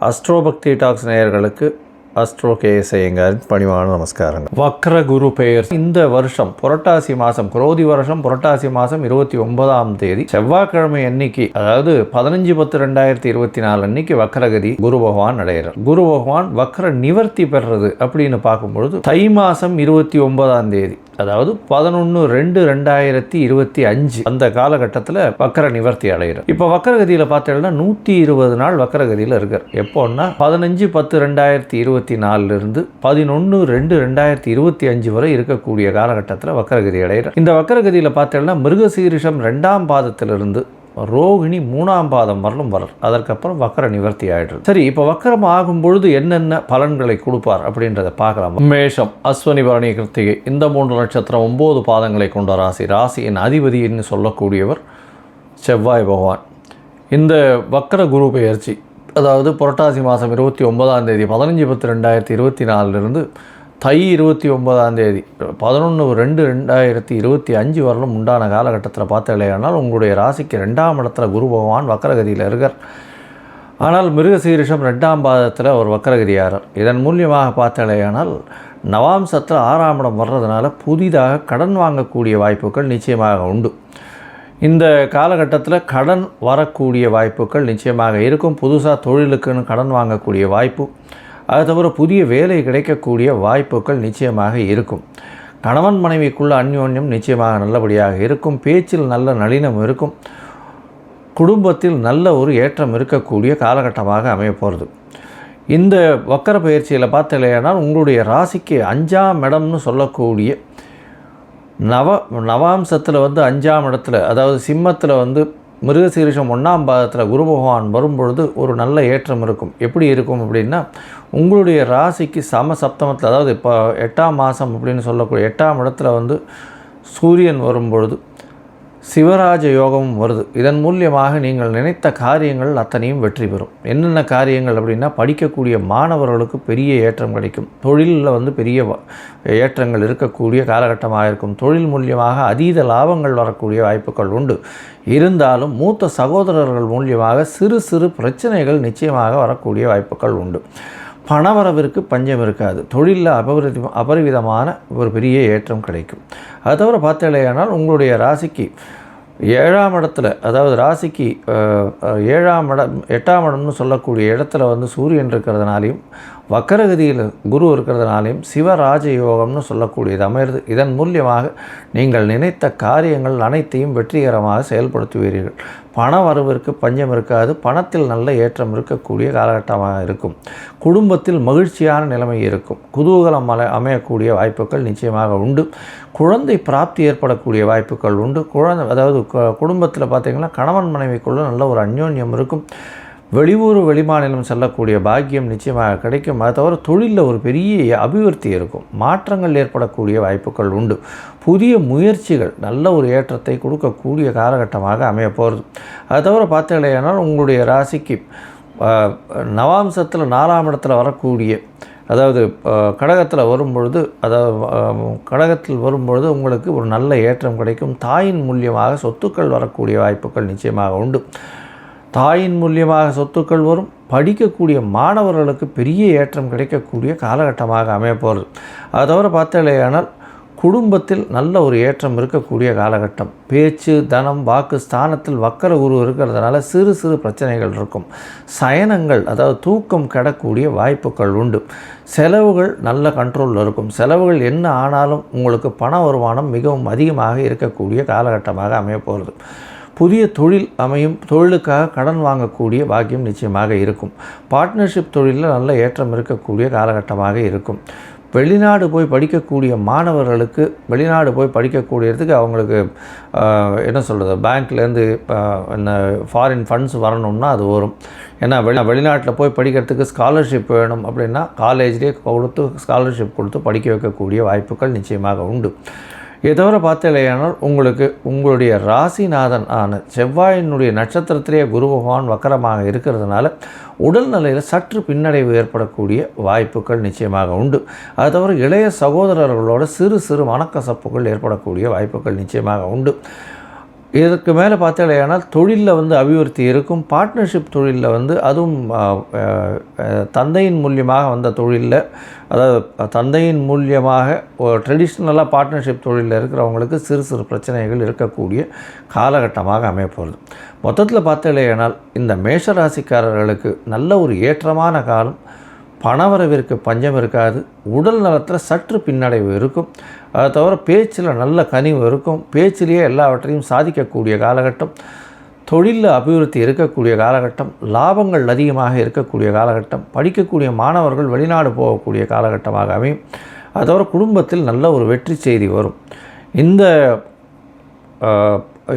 அஸ்ட்ரோபக்தி talks நேயர்களுக்கு astro K S பணிவான நமஸ்காரங்கள் வக்ர குரு பெயர். இந்த வருஷம் புரட்டாசி மாதம் குரோதி வருஷம் புரட்டாசி மாதம் இருபத்தி ஒன்பதாம் தேதி. செவ்வாய்க்கிழமை அன்னைக்கு அதாவது பதினஞ்சு பத்து ரெண்டாயிரத்தி இருபத்தி நாலு அன்னைக்கு வக்ரகதி குரு பகவான் அடைகிறார். குரு பகவான் வக்ர நிவர்த்தி பெறுறது அப்படின்னு பார்க்கும்பொழுது தை மாதம் இருபத்தி ஒன்பதாம் தேதி அதாவது பதினொன்று ரெண்டு ரெண்டாயிரத்தி இருபத்தி அஞ்சு அந்த காலகட்டத்தில் வக்கர நிவர்த்தி அடைகிறார். இப்போ வக்கரகதியில் பார்த்தீங்கன்னா நூற்றி இருபது நாள் வக்கரகதியில் இருக்கார். எப்போன்னா பதினஞ்சு பத்து ரெண்டாயிரத்தி இருபது இருபத்தி நாலுலேருந்து பதினொன்று ரெண்டு ரெண்டாயிரத்தி இருபத்தி அஞ்சு வரை இருக்கக்கூடிய காலகட்டத்தில் வக்கரகதி அடைகிறார். இந்த வக்கரகதியில் பார்த்தீங்கன்னா மிருகசீரிஷம் ரெண்டாம் பாதத்திலிருந்து ரோகிணி மூணாம் பாதம் வரலும் வரல் அதற்கப்புறம் வக்கர நிவர்த்தி ஆயிடுது. சரி இப்போ வக்கரம் ஆகும் பொழுது என்னென்ன பலன்களை கொடுப்பார் அப்படின்றத பார்க்கலாம். மேஷம் அஸ்வனி பரணி கிருத்திகை இந்த மூன்று நட்சத்திரம் ஒம்பது பாதங்களை கொண்ட ராசி. ராசியின் அதிபதின்னு சொல்லக்கூடியவர் செவ்வாய் பகவான். இந்த வக்கர குரு பெயர்ச்சி அதாவது புரட்டாசி மாதம் இருபத்தி ஒன்பதாம் தேதி பதினஞ்சு பத்து ரெண்டாயிரத்தி இருபத்தி நாலுலேருந்து தை இருபத்தி ஒன்பதாம் தேதி பதினொன்று ரெண்டு ரெண்டாயிரத்தி இருபத்தி அஞ்சு வரலும் உண்டான காலகட்டத்தில் பார்த்தாலேயானால் உங்களுடைய ராசிக்கு ரெண்டாம் இடத்துல குரு பகவான் வக்கரகதியில் இருக்கார். ஆனால் மிருகசீரிஷம் ரெண்டாம் பாதத்தில் ஒரு வக்கரகதியாரர். இதன் மூலியமாக பார்த்தாலேயானால் நவாம்சத்தில் ஆறாம் இடம் வர்றதுனால புதிதாக கடன் வாங்கக்கூடிய வாய்ப்புகள் நிச்சயமாக உண்டு. இந்த காலகட்டத்தில் கடன் வரக்கூடிய வாய்ப்புகள் நிச்சயமாக இருக்கும். புதுசாக தொழிலுக்குன்னு கடன் வாங்கக்கூடிய வாய்ப்பு அது தவிர புதிய வேலை கிடைக்கக்கூடிய வாய்ப்புகள் நிச்சயமாக இருக்கும். கணவன் மனைவிக்குள்ள அந்யோன்யம் நிச்சயமாக நல்லபடியாக இருக்கும். பேச்சில் நல்ல நளினம் இருக்கும். குடும்பத்தில் நல்ல ஒரு ஏற்றம் இருக்கக்கூடிய காலகட்டமாக அமைய போகிறது இந்த வக்கர பயிற்சியில் பார்த்தலையானால் உங்களுடைய ராசிக்கு அஞ்சாம் இடம்னு சொல்லக்கூடிய நவ நவாம்சத்தில் வந்து அஞ்சாம் இடத்துல அதாவது சிம்மத்தில் வந்து மிருகசீரிஷம் ஒன்றாம் பாதத்தில் குரு பகவான் வரும்பொழுது ஒரு நல்ல ஏற்றம் இருக்கும். எப்படி இருக்கும் அப்படின்னா உங்களுடைய ராசிக்கு சம சப்தமத்தில் அதாவது இப்போ எட்டாம் மாதம் அப்படின்னு சொல்லக்கூடிய எட்டாம் இடத்துல வந்து சூரியன் வரும்பொழுது சிவராஜ யோகமும் வருது. இதன் மூலியமாக நீங்கள் நினைத்த காரியங்கள் அத்தனையும் வெற்றி பெறும். என்னென்ன காரியங்கள் அப்படின்னா படிக்கக்கூடிய மாணவர்களுக்கு பெரிய ஏற்றம் கிடைக்கும். தொழிலில் வந்து பெரிய ஏற்றங்கள் இருக்கக்கூடிய காலகட்டமாக இருக்கும். தொழில் மூலியமாக அதீத லாபங்கள் வரக்கூடிய வாய்ப்புகள் உண்டு. இருந்தாலும் மூத்த சகோதரர்கள் மூலியமாக சிறு சிறு பிரச்சனைகள் நிச்சயமாக வரக்கூடிய வாய்ப்புகள் உண்டு. பணவரவிற்கு பஞ்சம் இருக்காது. தொழிலில் அபரிதி அபரிவிதமான ஒரு பெரிய ஏற்றம் கிடைக்கும். அது தவிர பார்த்தலையானால் உங்களுடைய ராசிக்கு ஏழாம் இடத்துல அதாவது ராசிக்கு ஏழாம் இடம் எட்டாம் இடம்னு சொல்லக்கூடிய இடத்துல வந்து சூரியன் இருக்கிறதுனாலையும் வக்கரகதியில் குரு இருக்கிறதுனாலையும் சிவராஜ யோகம்னு சொல்லக்கூடியது அமைகிறது இதன் மூலியமாக நீங்கள் நினைத்த காரியங்கள் அனைத்தையும் வெற்றிகரமாக செயல்படுத்துவீர்கள். பண வரவிற்கு பஞ்சம் இருக்காது. பணத்தில் நல்ல ஏற்றம் இருக்கக்கூடிய காலகட்டமாக இருக்கும். குடும்பத்தில் மகிழ்ச்சியான நிலைமை இருக்கும். குதூகலம் அலை அமையக்கூடிய வாய்ப்புகள் நிச்சயமாக உண்டு. குழந்தை பிராப்தி ஏற்படக்கூடிய வாய்ப்புகள் உண்டு. குழந்தை அதாவது குடும்பத்தில் பார்த்திங்கன்னா கணவன் மனைவிக்குள்ளே நல்ல ஒரு அந்யோன்யம் இருக்கும். வெளியூர் வெளிமாநிலம் செல்லக்கூடிய பாக்கியம் நிச்சயமாக கிடைக்கும். அதை தவிர தொழிலில் ஒரு பெரிய அபிவிருத்தி இருக்கும். மாற்றங்கள் ஏற்படக்கூடிய வாய்ப்புகள் உண்டு. புதிய முயற்சிகள் நல்ல ஒரு ஏற்றத்தை கொடுக்கக்கூடிய காலகட்டமாக அமைய போகிறது. அது தவிர பார்த்தீங்களேனால் உங்களுடைய ராசிக்கு நவாம்சத்தில் நாலாம் இடத்துல வரக்கூடிய அதாவது கடகத்தில் வரும்பொழுது அதாவது கடகத்தில் வரும்பொழுது உங்களுக்கு ஒரு நல்ல ஏற்றம் கிடைக்கும். தாயின் மூலியமாக சொத்துக்கள் வரக்கூடிய வாய்ப்புகள் நிச்சயமாக உண்டு. தாயின் மூலியமாக சொத்துக்கள் வரும். படிக்கக்கூடிய மாணவர்களுக்கு பெரிய ஏற்றம் கிடைக்கக்கூடிய காலகட்டமாக அமையப்போகிறது அது அதை தவிர பார்த்தாலேயானால் குடும்பத்தில் நல்ல ஒரு ஏற்றம் இருக்கக்கூடிய காலகட்டம். பேச்சு தனம் வாக்கு ஸ்தானத்தில் வக்கர குரு இருக்கிறதுனால சிறு சிறு பிரச்சனைகள் இருக்கும். சயனங்கள் அதாவது தூக்கம் கிடக்கூடிய வாய்ப்புகள் உண்டு. செலவுகள் நல்ல கண்ட்ரோலில் இருக்கும். செலவுகள் என்ன ஆனாலும் உங்களுக்கு பண வருமானம் மிகவும் அதிகமாக இருக்கக்கூடிய காலகட்டமாக அமையப்போகிறது புதிய தொழில் அமையும் தொழிலுக்காக கடன் வாங்கக்கூடிய பாக்கியம் நிச்சயமாக இருக்கும். பார்ட்னர்ஷிப் தொழிலில் நல்ல ஏற்றம் இருக்கக்கூடிய காலகட்டமாக இருக்கும். வெளிநாடு போய் படிக்கக்கூடிய மாணவர்களுக்கு வெளிநாடு போய் படிக்கக்கூடியதுக்கு அவங்களுக்கு என்ன சொல்கிறது பேங்க்லேருந்து என்ன ஃபாரின் ஃபண்ட்ஸ் வரணும்னா அது வரும். ஏன்னா வெளி வெளிநாட்டில் போய் படிக்கிறதுக்கு ஸ்காலர்ஷிப் வேணும் அப்படின்னா காலேஜ்லேயே கொடுத்து ஸ்காலர்ஷிப் கொடுத்து படிக்க வைக்கக்கூடிய வாய்ப்புகள் நிச்சயமாக உண்டு. இதை தவிர பார்த்தலையானால் உங்களுக்கு உங்களுடைய ராசிநாதன் ஆன செவ்வாயினுடைய நட்சத்திரத்திலேயே குரு பகவான் வக்கரமாக இருக்கிறதுனால உடல்நிலையில் சற்று பின்னடைவு ஏற்படக்கூடிய வாய்ப்புகள் நிச்சயமாக உண்டு. அது தவிர இளைய சகோதரர்களோட சிறு சிறு மனக்கசப்புகள் ஏற்படக்கூடிய வாய்ப்புகள் நிச்சயமாக உண்டு. இதற்கு மேலே பார்த்தாலேனால் தொழிலில் வந்து அபிவிருத்தி இருக்கும். பார்ட்னர்ஷிப் தொழிலில் வந்து அதுவும் தந்தையின் மூலியமாக வந்த தொழிலில். அதாவது தந்தையின் மூலியமாக ட்ரெடிஷ்னலாக பார்ட்னர்ஷிப் தொழிலில் இருக்கிறவங்களுக்கு சிறு சிறு பிரச்சனைகள் இருக்கக்கூடிய காலகட்டமாக அமையப்போகுது. மொத்தத்தில் பார்த்தீங்கன்னா இந்த மேஷராசிக்காரர்களுக்கு நல்ல ஒரு ஏற்றமான காலம். பணவரவிற்கு பஞ்சம் இருக்காது. உடல் நலத்தில் சற்று பின்னடைவு இருக்கும். அதை தவிர பேச்சில் நல்ல கனிவு இருக்கும். பேச்சிலேயே எல்லாவற்றையும் சாதிக்கக்கூடிய காலகட்டம் தொழிலில் அபிவிருத்தி இருக்கக்கூடிய காலகட்டம் லாபங்கள் அதிகமாக இருக்கக்கூடிய காலகட்டம் படிக்கக்கூடிய மாணவர்கள் வெளிநாடு போகக்கூடிய காலகட்டமாக அமையும். அது தவிர குடும்பத்தில் நல்ல ஒரு வெற்றி செய்தி வரும். இந்த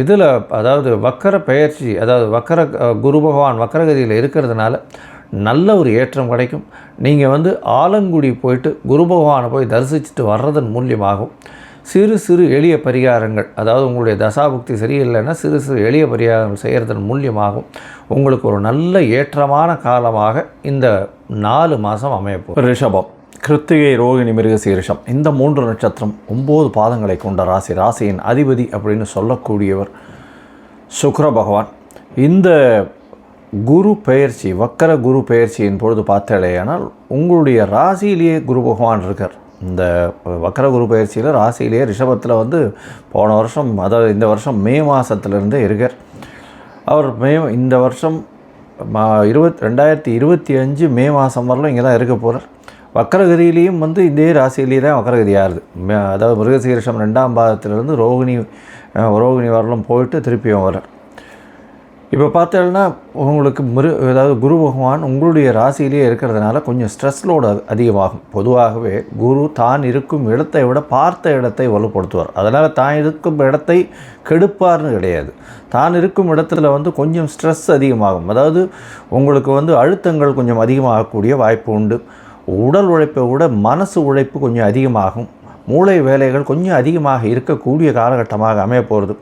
இதில் அதாவது வக்கர பெயர்ச்சி அதாவது வக்கர குரு பகவான் வக்கரகதியில் இருக்கிறதுனால நல்ல ஒரு ஏற்றம் கிடைக்கும். நீங்கள் வந்து ஆலங்குடி போயிட்டு குரு பகவானை போய் தரிசிச்சுட்டு வர்றதன் மூலியமாகும் சிறு சிறு எளிய பரிகாரங்கள் அதாவது உங்களுடைய தசாபுக்தி சரியில்லைன்னா சிறு சிறு எளிய பரிகாரங்கள் செய்கிறதன் மூலியமாகும் உங்களுக்கு ஒரு நல்ல ஏற்றமான காலமாக இந்த நாலு மாதம் அமையப்போம் ரிஷபம் கிருத்திகை ரோகிணி மிருகசீரிஷம் இந்த மூன்று நட்சத்திரம் ஒம்பது பாதங்களை கொண்ட ராசி ராசியின் அதிபதி அப்படின்னு சொல்லக்கூடியவர் சுக்ர பகவான். இந்த குரு பெயர்ச்சி வக்கர குரு பெயர்ச்சியின் பொழுது பார்த்தேனால் உங்களுடைய ராசியிலேயே குரு பகவான் இருக்கார். இந்த வக்கர குரு பயிற்சியில் ராசியிலேயே ரிஷபத்தில் வந்து போன வருஷம் அதாவது இந்த வருஷம் மே மாதத்துலேருந்தே இருக்கார். அவர் மே இந்த வருஷம் மா இருபத் ரெண்டாயிரத்தி இருபத்தி அஞ்சு மே மாதம் வரலும் இங்கே தான் இருக்க போகிறார் வக்கரகதியிலையும் வந்து இதே ராசியிலேயே தான் வக்கரகதி அதாவது மிருகசீரிஷம் ரெண்டாம் பாதத்திலிருந்து ரோகிணி ரோகிணி வரலும் போயிட்டு திருப்பியும் வர்றார். இப்போ பார்த்தோன்னா உங்களுக்கு மிரு அதாவது குரு பகவான் உங்களுடைய ராசியிலே இருக்கிறதுனால கொஞ்சம் ஸ்ட்ரெஸ் லோடு அதிகமாகும். பொதுவாகவே குரு தான் இருக்கும் இடத்தை விட பார்த்த இடத்தை வலுப்படுத்துவார். அதனால் தான் இருக்கும் இடத்தை கெடுப்பார்னு கிடையாது. தான் இருக்கும் இடத்துல வந்து கொஞ்சம் ஸ்ட்ரெஸ் அதிகமாகும். அதாவது உங்களுக்கு வந்து அழுத்தங்கள் கொஞ்சம் அதிகமாகக்கூடிய வாய்ப்பு உண்டு. உடல் உழைப்பை விட மனசு உழைப்பு கொஞ்சம் அதிகமாகும். மூளை வேலைகள் கொஞ்சம் அதிகமாக இருக்கக்கூடிய காலகட்டமாக அமைய போகிறது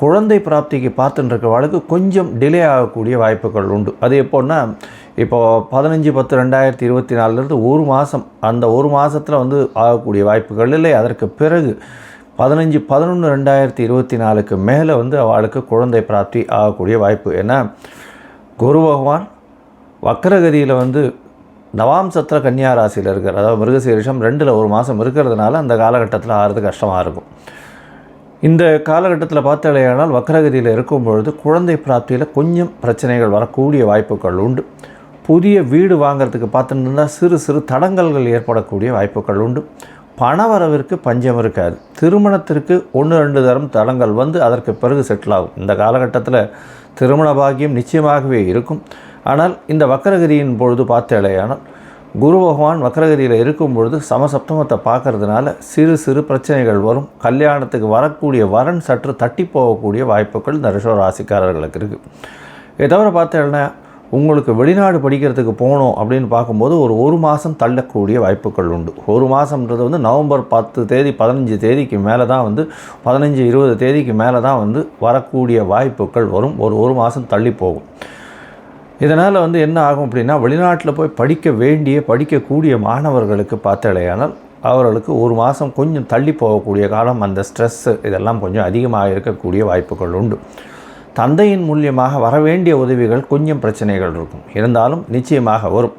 குழந்தை பிராப்திக்கு பார்த்துட்டு வழக்கு கொஞ்சம் டிலே ஆகக்கூடிய வாய்ப்புகள் உண்டு. அது எப்போன்னா இப்போது பதினஞ்சு பத்து ரெண்டாயிரத்தி இருபத்தி நாலுலேருந்து ஒரு மாதம் அந்த ஒரு மாதத்தில் வந்து ஆகக்கூடிய வாய்ப்புகள் இல்லை. அதற்கு பிறகு பதினஞ்சு பதினொன்று ரெண்டாயிரத்தி இருபத்தி நாலுக்கு மேலே வந்து அவளுக்கு குழந்தை பிராப்தி ஆகக்கூடிய வாய்ப்பு. ஏன்னா குரு பகவான் வக்கரகதியில் வந்து நவாம்சத்திர கன்னியா ராசியில் இருக்கிற அதாவது மிருகசீரிஷம் ரெண்டில் ஒரு மாதம் இருக்கிறதுனால அந்த காலகட்டத்தில் ஆகிறது கஷ்டமாக இருக்கும். இந்த காலகட்டத்தில் பார்த்தாலேயானால் வக்கரகதியில் இருக்கும் பொழுது குழந்தை பிராப்தியில் கொஞ்சம் பிரச்சனைகள் வரக்கூடிய வாய்ப்புகள் உண்டு. புதிய வீடு வாங்குறதுக்கு பார்த்துட்டு சிறு சிறு தடங்கல்கள் ஏற்படக்கூடிய வாய்ப்புகள் உண்டு. பணவரவிற்கு பஞ்சம் இருக்காது. திருமணத்திற்கு ஒன்று ரெண்டு தரம் தடங்கள் வந்து அதற்கு பிறகு செட்டில் ஆகும். இந்த காலகட்டத்தில் திருமண பாக்கியம் நிச்சயமாகவே இருக்கும். ஆனால் இந்த வக்கரகதியின் பொழுது பார்த்தாலேயானால் குரு பகவான் வக்ரகதியில் இருக்கும் பொழுது சமசப்தமத்தை பார்க்கறதுனால சிறு சிறு பிரச்சனைகள் வரும். கல்யாணத்துக்கு வரக்கூடிய வரன் சற்று தட்டி போகக்கூடிய வாய்ப்புகள் இந்த ரிஷவ ராசிக்காரர்களுக்கு இருக்குது இதை தவிர பார்த்தேன்னா உங்களுக்கு வெளிநாடு படிக்கிறதுக்கு போகணும் அப்படின்னு பார்க்கும்போது ஒரு ஒரு மாதம் தள்ளக்கூடிய வாய்ப்புகள் உண்டு. ஒரு மாதம்ன்றது வந்து நவம்பர் பத்து தேதி பதினஞ்சு தேதிக்கு மேலே தான் வந்து பதினஞ்சு இருபது தேதிக்கு மேலே தான் வந்து வரக்கூடிய வாய்ப்புகள் வரும். ஒரு ஒரு மாதம் தள்ளி போகும். இதனால் வந்து என்ன ஆகும் அப்படின்னா வெளிநாட்டில் போய் படிக்க வேண்டிய படிக்கக்கூடிய மாணவர்களுக்கு பார்த்தலையானால் அவர்களுக்கு ஒரு மாதம் கொஞ்சம் தள்ளி போகக்கூடிய காலம் அந்த ஸ்ட்ரெஸ்ஸு இதெல்லாம் கொஞ்சம் அதிகமாக இருக்கக்கூடிய வாய்ப்புகள் உண்டு. தந்தையின் மூலியமாக வர வேண்டிய உதவிகள் கொஞ்சம் பிரச்சனைகள் இருக்கும். இருந்தாலும் நிச்சயமாக வரும்.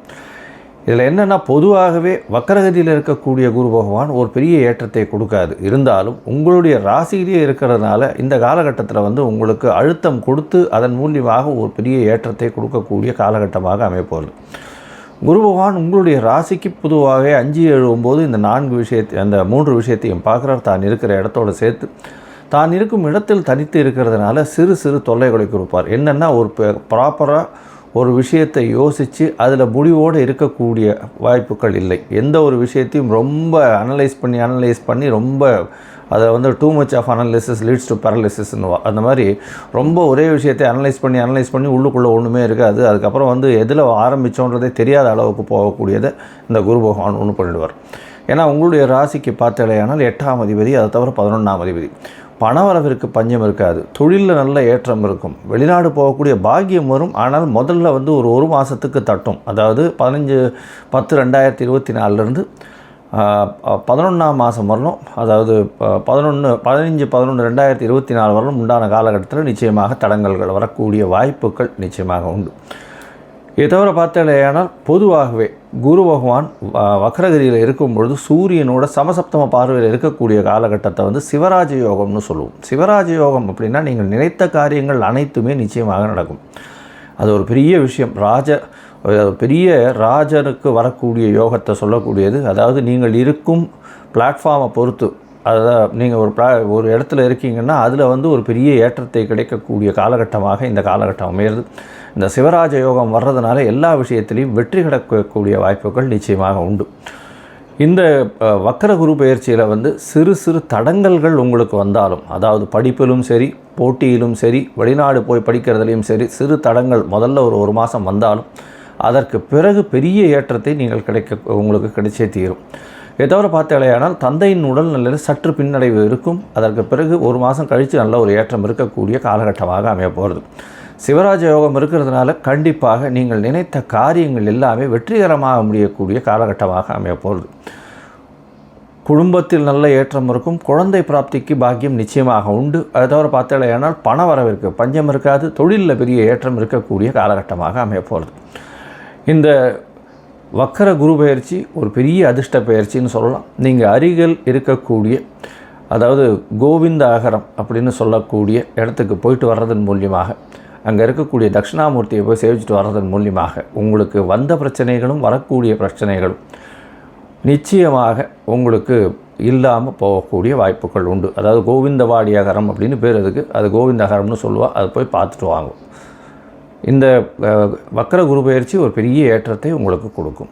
இதில் என்னென்னா பொதுவாகவே வக்கரகதியில் இருக்கக்கூடிய குரு பகவான் ஒரு பெரிய ஏற்றத்தை கொடுக்காது. இருந்தாலும் உங்களுடைய ராசியிலேயே இருக்கிறதுனால இந்த காலகட்டத்தில் வந்து உங்களுக்கு அழுத்தம் கொடுத்து அதன் மூலியமாக ஒரு பெரிய ஏற்றத்தை கொடுக்கக்கூடிய காலகட்டமாக அமைப்போகுது குரு பகவான் உங்களுடைய ராசிக்கு பொதுவாகவே அஞ்சு ஏழு இந்த நான்கு விஷயத்தை அந்த மூன்று விஷயத்தையும் பார்க்குறார். தான் இருக்கிற இடத்தோடு சேர்த்து தான் இருக்கும் இடத்தில் தனித்து இருக்கிறதுனால சிறு சிறு தொல்லைகளை கொடுப்பார். என்னென்னா ஒரு ப்ராப்பராக ஒரு விஷயத்தை யோசித்து அதில் முடிவோடு இருக்கக்கூடிய வாய்ப்புகள் இல்லை. எந்த ஒரு விஷயத்தையும் ரொம்ப அனலைஸ் பண்ணி அனலைஸ் பண்ணி ரொம்ப அதை வந்து too much of analysis leads to பேரலிசிஸ்னுவா அந்த மாதிரி ரொம்ப ஒரே விஷயத்தை அனலைஸ் பண்ணி அனலைஸ் பண்ணி உள்ளுக்குள்ளே ஒன்றுமே இருக்காது. அதுக்கப்புறம் வந்து எதில் ஆரம்பித்தோன்றதே தெரியாத அளவுக்கு போகக்கூடியதை இந்த குரு பகவான் ஒன்று பண்ணிடுவார். ஏன்னா உங்களுடைய ராசிக்கு பார்த்தலையானால் எட்டாம் அதிபதி அதை தவிர பதினொன்றாம் அதிபதி. பணவரவிற்கு பஞ்சம் இருக்காது. தொழிலில் நல்ல ஏற்றம் இருக்கும். வெளிநாடு போகக்கூடிய பாக்கியம் வரும். ஆனால் முதல்ல வந்து ஒரு ஒரு மாதத்துக்கு தட்டும். அதாவது பதினஞ்சு பத்து ரெண்டாயிரத்தி இருபத்தி நாலுலேருந்து பதினொன்றாம் மாதம் வரணும். அதாவது பதினொன்று பதினஞ்சு பதினொன்று ரெண்டாயிரத்தி இருபத்தி நாலு வரலும் உண்டான காலகட்டத்தில் நிச்சயமாக தடங்கல்கள் வரக்கூடிய வாய்ப்புகள் நிச்சயமாக உண்டு. இதை தவிர பார்த்தாலேயானால் பொதுவாகவே குரு பகவான் வ- வக்ரகிரியில் இருக்கும் பொழுது சூரியனோட சமசப்தம பார்வையில் இருக்கக்கூடிய காலகட்டத்தை வந்து சிவராஜ யோகம்னு சொல்லுவோம். சிவராஜ யோகம் அப்படின்னா நீங்கள் நினைத்த காரியங்கள் அனைத்துமே நிச்சயமாக நடக்கும். அது ஒரு பெரிய விஷயம். ராஜ பெரிய ராஜனுக்கு வரக்கூடிய யோகத்தை சொல்லக்கூடியது. அதாவது நீங்கள் இருக்கும் பிளாட்ஃபார்மை பொறுத்து அதான் நீங்கள் ஒரு ப்ரா ஒரு இடத்துல இருக்கீங்கன்னா அதில் வந்து ஒரு பெரிய ஏற்றத்தை கிடைக்கக்கூடிய காலகட்டமாக இந்த காலகட்டம் அமையிறது. இந்த சிவராஜ யோகம் வர்றதுனால எல்லா விஷயத்திலையும் வெற்றி கிடக்கக்கூடிய வாய்ப்புகள் நிச்சயமாக உண்டு. இந்த வக்கர குரு பயிற்சியில் வந்து சிறு சிறு தடங்கல்கள் உங்களுக்கு வந்தாலும் அதாவது படிப்பிலும் சரி போட்டியிலும் சரி வெளிநாடு போய் படிக்கிறதுலையும் சரி சிறு தடங்கள் முதல்ல ஒரு ஒரு மாதம் வந்தாலும் அதற்கு பிறகு பெரிய ஏற்றத்தை நீங்கள் கிடைக்க உங்களுக்கு கிடைச்சே தீரும். தவிர பார்த்தாலேயானால் தந்தையின் உடல் நிலையில் சற்று பின்னடைவு இருக்கும். அதற்கு பிறகு ஒரு மாதம் கழித்து நல்ல ஒரு ஏற்றம் இருக்கக்கூடிய காலகட்டமாக அமைய போகிறது சிவராஜ யோகம் இருக்கிறதுனால கண்டிப்பாக நீங்கள் நினைத்த காரியங்கள் எல்லாமே வெற்றிகரமாக முடியக்கூடிய காலகட்டமாக அமைய போகிறது குடும்பத்தில் நல்ல ஏற்றம் இருக்கும். குழந்தை பிராப்திக்கு பாக்கியம் நிச்சயமாக உண்டு. அதை தவிர பார்த்தாலேயானால் பண வரவிற்கு பஞ்சம் இருக்காது. தொழிலில் பெரிய ஏற்றம் இருக்கக்கூடிய காலகட்டமாக அமைய போகிறது இந்த வக்கர குரு பயிற்சி ஒரு பெரிய அதிர்ஷ்ட பயிற்சின்னு சொல்லலாம். நீங்கள் அருகில் இருக்கக்கூடிய அதாவது கோவிந்த அகரம் அப்படின்னு சொல்லக்கூடிய இடத்துக்கு போயிட்டு வர்றதன் மூலியமாக அங்கே இருக்கக்கூடிய தட்சிணாமூர்த்தியை போய் சேவிச்சுட்டு வர்றதன் மூலியமாக உங்களுக்கு வந்த பிரச்சனைகளும் வரக்கூடிய பிரச்சனைகளும் நிச்சயமாக உங்களுக்கு இல்லாமல் போகக்கூடிய வாய்ப்புகள் உண்டு. அதாவது கோவிந்தவாடி அகரம் அப்படின்னு பேர் அதுக்கு. அது கோவிந்த அகரம்னு சொல்லுவா அதை போய் பார்த்துட்டு வாங்கும் இந்த வக்கர குரு பயிற்சி ஒரு பெரிய ஏற்றத்தை உங்களுக்கு கொடுக்கும்.